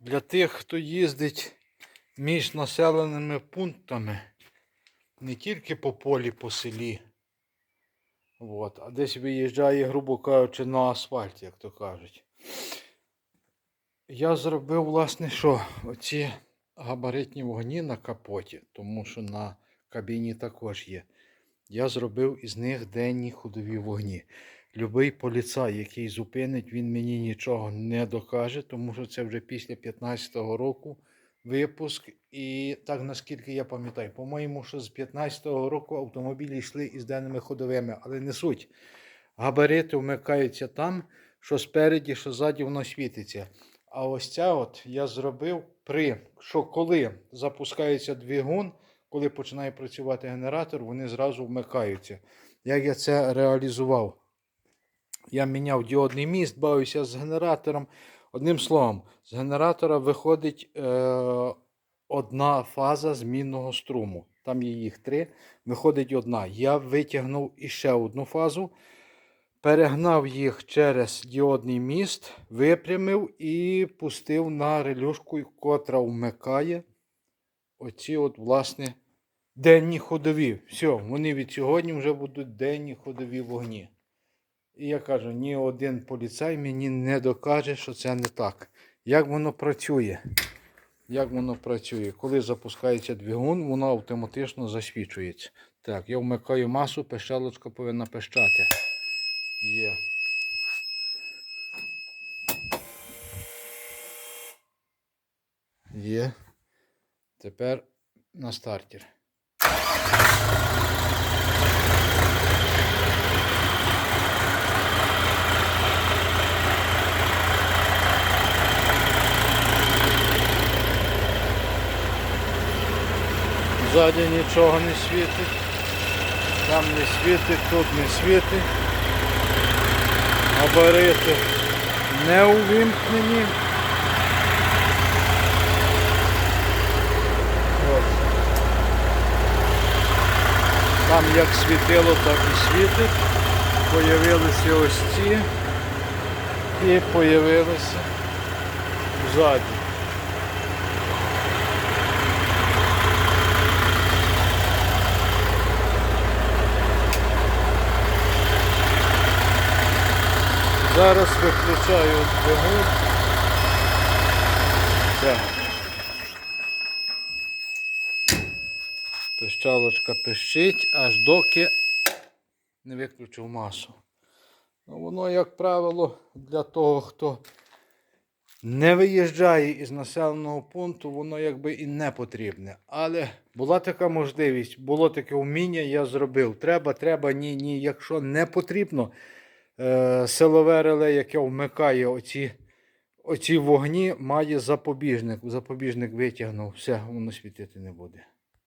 Для тих, хто їздить між населеними пунктами, не тільки по полі, по селі, от, а десь виїжджає, грубо кажучи, на асфальт, як то кажуть. Я зробив, власне, що оці габаритні вогні на капоті, тому що на кабіні також є. Я зробив із них денні ходові вогні. Любий поліцай, який зупинить, він мені нічого не докаже, тому що це вже після 15-го року випуск. І так наскільки я пам'ятаю, по-моєму, що з 15-го року автомобілі йшли із денними ходовими, але не суть. Габарити вмикаються там, що спереді, що ззаді воно світиться. А ось ця от я зробив при що коли запускається двигун, коли починає працювати генератор, вони зразу вмикаються. Як я це реалізував? Я міняв діодний міст, бавився з генератором. Одним словом, з генератора виходить е, одна фаза змінного струму. Там є їх три, виходить одна. Я витягнув іще одну фазу, перегнав їх через діодний міст, випрямив і пустив на релюшку, котра вмикає оці от, власне, денні ходові. Все, вони від сьогодні вже будуть денні ходові вогні. І я кажу, ні один поліцай мені не докаже, що це не так. Як воно працює? Як воно працює? Коли запускається двигун, воно автоматично засвічується. Так, я вмикаю масу, пищалочка повинна пищати. Є. Є. Тепер на стартер. Ззаді нічого не світить. Там не світить, тут не світить. Габарити не увімкнені. Там як світило, так і світить. Появилися ось ці і появилися ззаді. Зараз виключаю двигун. Все. Пищалочка пищить, аж доки не виключив масу. Ну, воно, як правило, для того, хто не виїжджає із населеного пункту, воно якби і не потрібне. Але була така можливість, було таке вміння, я зробив. Треба, треба, ні, ні. Якщо не потрібно, е, силове реле, яке вмикає оці, оці вогні, має запобіжник. Запобіжник витягнув, все, воно світити не буде.